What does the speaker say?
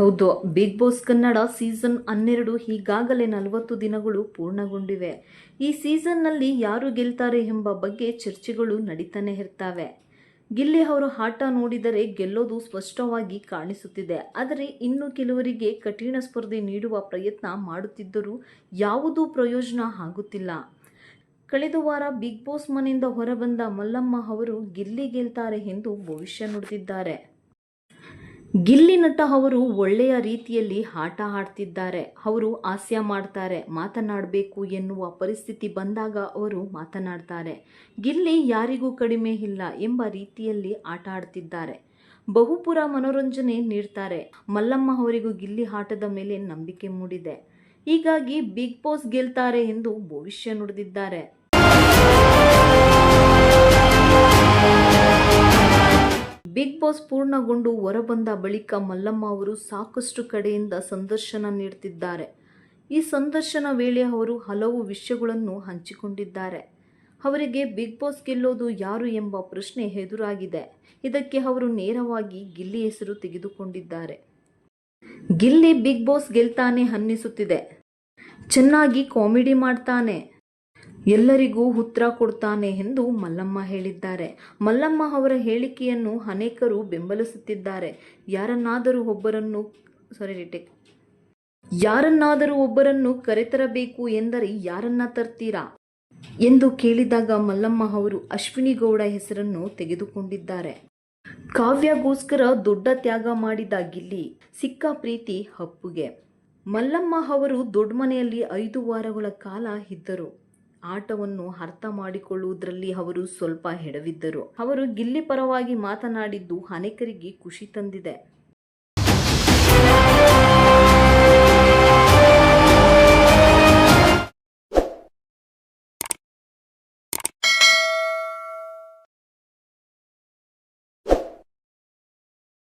ಹೌದು, big boss Kannada season ಹನ್ನೆರಡು ಈಗಾಗಲೇ ನಲವತ್ತು ದಿನಗಳು ಪೂರ್ಣಗೊಂಡಿವೆ. ಈ ಸೀಸನ್ನಲ್ಲಿ ಯಾರು ಗೆಲ್ತಾರೆ ಎಂಬ ಬಗ್ಗೆ ಚರ್ಚೆಗಳು ನಡೀತಾನೆ ಇರ್ತವೆ. ಗಿಲ್ಲಿ ಅವರು ಆಟ ನೋಡಿದರೆ ಗೆಲ್ಲೋದು ಸ್ಪಷ್ಟವಾಗಿ ಕಾಣಿಸುತ್ತಿದೆ. ಆದರೆ ಇನ್ನು ಕೆಲವರಿಗೆ ಕಠಿಣ ಸ್ಪರ್ಧೆ ನೀಡುವ ಪ್ರಯತ್ನ ಮಾಡುತ್ತಿದ್ದರೂ ಯಾವುದೂ ಪ್ರಯೋಜನ ಆಗುತ್ತಿಲ್ಲ. ಕಳೆದ ವಾರ ಬಿಗ್ ಬಾಸ್ ಮನೆಯಿಂದ ಹೊರಬಂದ ಮಲ್ಲಮ್ಮ ಅವರು ಗಿಲ್ಲಿ ಗೆಲ್ತಾರೆ ಎಂದು ಭವಿಷ್ಯ ನುಡಿದಿದ್ದಾರೆ. ಗಿಲ್ಲಿ ನಟ ಅವರು ಒಳ್ಳೆಯ ರೀತಿಯಲ್ಲಿ ಆಟ ಆಡ್ತಿದ್ದಾರೆ. ಅವರು ಹಾಸ್ಯ ಮಾಡ್ತಾರೆ, ಮಾತನಾಡಬೇಕು ಎನ್ನುವ ಪರಿಸ್ಥಿತಿ ಬಂದಾಗ ಅವರು ಮಾತನಾಡ್ತಾರೆ. ಗಿಲ್ಲಿ ಯಾರಿಗೂ ಕಡಿಮೆ ಇಲ್ಲ ಎಂಬ ರೀತಿಯಲ್ಲಿ ಆಟ ಆಡ್ತಿದ್ದಾರೆ. ಬಹುಪುರ ಮನೋರಂಜನೆ ನೀಡ್ತಾರೆ. ಮಲ್ಲಮ್ಮ ಅವರಿಗೂ ಗಿಲ್ಲಿ ಆಟದ ಮೇಲೆ ನಂಬಿಕೆ ಮೂಡಿದೆ. ಹೀಗಾಗಿ ಬಿಗ್ ಬಾಸ್ ಗೆಲ್ತಾರೆ ಎಂದು ಭವಿಷ್ಯ ನುಡಿದಿದ್ದಾರೆ. ಬಾಸ್ ಪೂರ್ಣಗೊಂಡು ಹೊರಬಂದ ಬಳಿಕ ಮಲ್ಲಮ್ಮ ಅವರು ಸಾಕಷ್ಟು ಕಡೆಯಿಂದ ಸಂದರ್ಶನ ನೀಡುತ್ತಿದ್ದಾರೆ ಈ ಸಂದರ್ಶನ ವೇಳೆ ಅವರು ಹಲವು ವಿಷಯಗಳನ್ನು ಹಂಚಿಕೊಂಡಿದ್ದಾರೆ. ಅವರಿಗೆ ಬಿಗ್ ಬಾಸ್ ಗೆಲ್ಲೋದು ಯಾರು ಎಂಬ ಪ್ರಶ್ನೆ ಎದುರಾಗಿದೆ. ಇದಕ್ಕೆ ಅವರು ನೇರವಾಗಿ ಗಿಲ್ಲಿ ಹೆಸರು ತೆಗೆದುಕೊಂಡಿದ್ದಾರೆ. ಗಿಲ್ಲಿ ಬಿಗ್ ಬಾಸ್ ಗೆಲ್ತಾನೆ ಅನ್ನಿಸುತ್ತಿದೆ. ಚೆನ್ನಾಗಿ ಕಾಮಿಡಿ ಮಾಡ್ತಾನೆ. ಎಲ್ಲರಿಗೂ ಉತ್ತರ ಕೊಡ್ತಾನೆ ಎಂದು ಮಲ್ಲಮ್ಮ ಹೇಳಿದ್ದಾರೆ. ಮಲ್ಲಮ್ಮ ಅವರ ಹೇಳಿಕೆಯನ್ನು ಅನೇಕರು ಬೆಂಬಲಿಸುತ್ತಿದ್ದಾರೆ. ಯಾರನ್ನಾದರೂ ಒಬ್ಬರನ್ನು ಸಾರಿ ರಿಟೇಕ್ ಯಾರನ್ನಾದರೂ ಒಬ್ಬರನ್ನು ಕರೆತರಬೇಕು ಎಂದರೆ ಯಾರನ್ನ ತರ್ತೀರಾ? ಎಂದು ಕೇಳಿದಾಗ ಮಲ್ಲಮ್ಮ ಅವರು ಅಶ್ವಿನಿ ಗೌಡ ಹೆಸರನ್ನು ತೆಗೆದುಕೊಂಡಿದ್ದಾರೆ. ಕಾವ್ಯಗೋಸ್ಕರ ದೊಡ್ಡ ತ್ಯಾಗ ಮಾಡಿದ ಗಿಲ್ಲಿ, ಸಿಕ್ಕ ಪ್ರೀತಿ ಹಪ್ಪುಗೆ. ಮಲ್ಲಮ್ಮ ಅವರು ದೊಡ್ಡ ಮನೆಯಲ್ಲಿ ಐದು ವಾರಗಳ ಕಾಲ ಇದ್ದರು. ಆಟವನ್ನು ಅರ್ಥ ಮಾಡಿಕೊಳ್ಳುವುದರಲ್ಲಿ ಅವರು ಸ್ವಲ್ಪ ಹೆಡವಿದ್ದರು. ಅವರು ಗಿಲ್ಲಿ ಪರವಾಗಿ ಮಾತನಾಡಿದ್ದು ಅನೇಕರಿಗೆ ಖುಷಿ ತಂದಿದೆ.